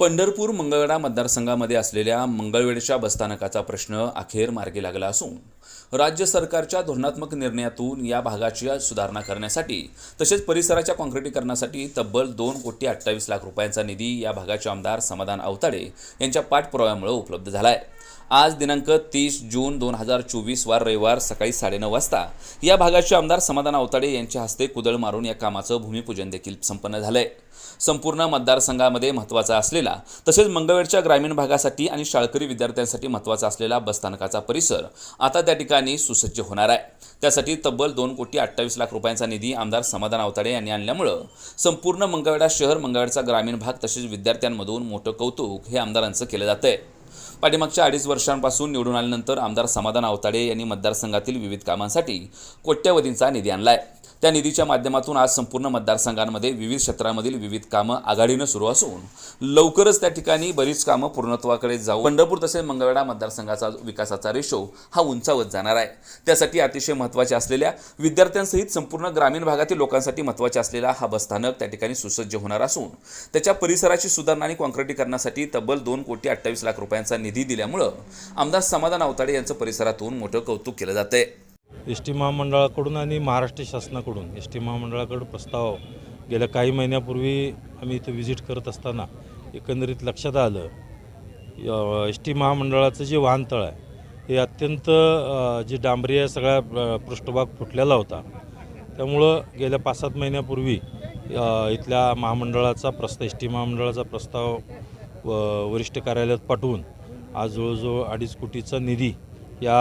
पंढरपूर मंगळवेढा मतदारसंघामध्ये असलेल्या मंगळवेढच्या बसस्थानकाचा प्रश्न अखेर मार्गी लागला असून राज्य सरकारच्या धोरणात्मक निर्णयातून या भागाची सुधारणा करण्यासाठी तसेच परिसराच्या काँक्रिटीकरणासाठी तब्बल दोन कोटी अठ्ठावीस लाख रुपयांचा निधी या भागाचे आमदार समाधान अवताडे यांच्या पाठपुराव्यामुळे उपलब्ध झाला आहे आज दिनांक तीस जून दोन हजार चोवीस वार रविवार सकाळी साडेनऊ वाजता या भागाचे आमदार समाधान अवताडे यांच्या हस्ते कुदळ मारून या कामाचं भूमिपूजन देखील संपन्न झालंय. संपूर्ण मतदारसंघामध्ये महत्त्वाचा असलेला तसेच मंगळवेरच्या ग्रामीण भागासाठी आणि शाळकरी विद्यार्थ्यांसाठी महत्त्वाचा असलेला बसस्थानकाचा परिसर आता त्या ठिकाणी सुसज्ज होणार आहे. त्यासाठी तब्बल दोन कोटी अठ्ठावीस लाख रुपयांचा निधी आमदार समाधान अवताडे यांनी आणल्यामुळं संपूर्ण मंगळवेढा शहर मंगळवेडचा ग्रामीण भाग तसेच विद्यार्थ्यांमधून मोठं कौतुक हे आमदारांचं केलं जातंय. पाठीमागच्या अडीच वर्षांपासून निवडून आल्यानंतर आमदार समाधान अवताडे यांनी मतदारसंघातील विविध कामांसाठी कोट्यवधींचा निधी आणलाय. त्या निधीच्या माध्यमातून आज संपूर्ण मतदारसंघांमध्ये विविध क्षेत्रामधील विविध कामं आघाडीनं सुरू असून लवकरच त्या ठिकाणी बरीच कामं पूर्णत्वाकडे जाऊ पंढरपूर तसेच मंगळवेढा मतदारसंघाचा विकासाचा रेशो हा उंचावत जाणार आहे. त्यासाठी अतिशय महत्त्वाचे असलेल्या विद्यार्थ्यांसहित संपूर्ण ग्रामीण भागातील लोकांसाठी महत्त्वाचे असलेला हा बसस्थानक त्या ठिकाणी सुसज्ज होणार असून त्याच्या परिसराची सुधारणा आणि काँक्रिटीकरणासाठी तब्बल दोन कोटी अठ्ठावीस लाख रुपयांचा निधी दिल्यामुळं आमदार समाधान अवताडे यांचं परिसरातून मोठं कौतुक केलं जातंय. एस टी महामंडळाकडून आणि महाराष्ट्र शासनाकडून. एस टी महामंडळाकडं प्रस्ताव गेल्या काही महिन्यापूर्वी आम्ही इथं व्हिजिट करत असताना एकंदरीत लक्षात आलं एस टी महामंडळाचं जे वाहनतळ आहे हे अत्यंत जे डांबरी सगळा पृष्ठभाग फुटलेला होता. त्यामुळं गेल्या पाच सात महिन्यापूर्वी इथल्या महामंडळाचा प्रस्ताव एस टी महामंडळाचा प्रस्ताव व- वरिष्ठ कार्यालयात पाठवून आज जवळजवळ अडीच कोटीचा निधी या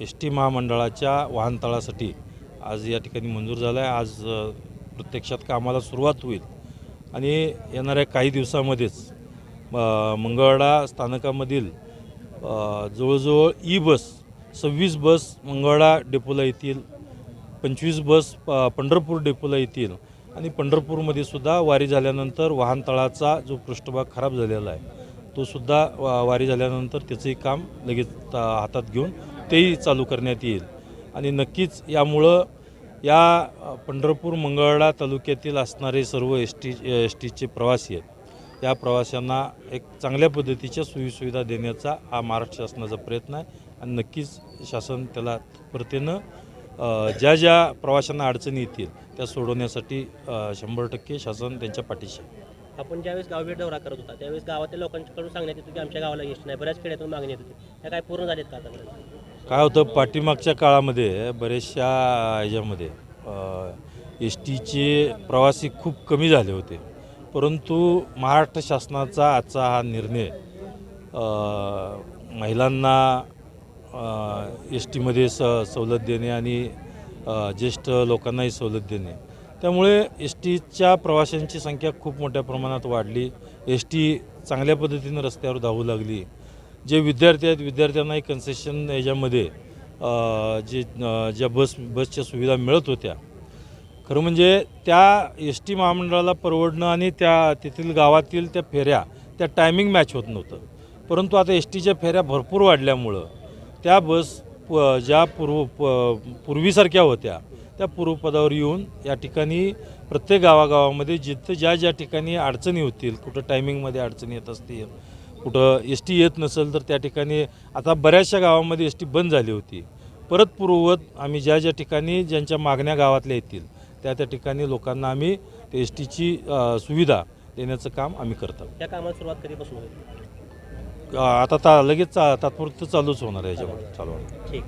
एस टी महामंडळाच्या वाहनतळासाठी आज या ठिकाणी मंजूर झाला आहे आज प्रत्यक्षात कामाला सुरुवात होईल. आणि येणाऱ्या काही दिवसामध्येच मंगळवाडा स्थानकामधील जवळजवळ ई बस सव्वीस बस मंगळवाडा डेपोला येतील पंचवीस बस प- पंढरपूर डेपोला येतील आणि पंढरपूरमध्ये सुद्धा वारी झाल्यानंतर वाहनतळाचा जो पृष्ठभाग खराब झालेला आहे तो सुद्धा वा- वारी झाल्यानंतर त्याचंही काम लगेच हातात घेऊन तेही चालू करण्यात येईल. आणि नक्कीच यामुळं या पंढरपूर मंगळवाडा तालुक्यातील असणारे सर्व एस टी एस टीचे प्रवासी आहेत. या प्रवाशांना एक चांगल्या पद्धतीच्या सोयीसुविधा देण्याचा हा महाराष्ट्र शासनाचा प्रयत्न आहे. आणि नक्कीच शासन त्याला तत्परतेनं ज्या ज्या प्रवाशांना अडचणी येतील त्या सोडवण्यासाठी शंभर टक्के शासन त्यांच्या पाठीशी आपण ज्यावेळेस गावभेट दौरा करत होता त्यावेळेस गावातील लोकांकडून सांगण्यात येतं की आमच्या गावाला यश नाही बऱ्याच खेड्यातून मागणी येत होती. त्या काय पूर्ण झालेत का आतापर्यंत? काय होतं पाठीमागच्या काळामध्ये बरेचशा ह्याच्यामध्ये एस टीचे प्रवासी खूप कमी झाले होते. परंतु महाराष्ट्र शासनाचा आजचा हा निर्णय महिलांना एस टीमध्ये स सवलत देणे आणि ज्येष्ठ लोकांनाही सवलत देणे. त्यामुळे एस टीच्या प्रवाशांची संख्या खूप मोठ्या प्रमाणात वाढली. एस टी चांगल्या पद्धतीनं रस्त्यावर धावू लागली. जे विद्यार्थी आहेत विद्यार्थ्यांनाही कन्सेशन याच्यामध्ये जे ज्या बस बसच्या सुविधा मिळत होत्या. खरं म्हणजे त्या एस टी महामंडळाला परवडणं आणि त्या तेथील गावातील त्या फेऱ्या त्या टायमिंग मॅच होत नव्हतं. परंतु आता एस टीच्या फेऱ्या भरपूर वाढल्यामुळं त्या बस प- ज्या पूर्व प- पूर्वीसारख्या होत्या त्या पूर्वपदावर येऊन या ठिकाणी प्रत्येक गावागावामध्ये जिथं ज्या ज्या ठिकाणी अडचणी होतील कुठं टायमिंगमध्ये अडचणी येत असतील कुठं एस टी येत नसेल तर त्या ठिकाणी आता बऱ्याचशा गावामध्ये एस टी बंद झाली होती. परत पूर्ववत आम्ही ज्या ज्या ठिकाणी ज्यांच्या मागण्या गावातल्या येतील त्या त्या ठिकाणी लोकांना आम्ही एस टीची सुविधा देण्याचं काम आम्ही करतो त्या कामाला सुरुवात कधीपासून होईल? आता ता लगेच ता- तात्पुरतं चालूच होणार आहे याच्यामध्ये चालू होणार. ठीक.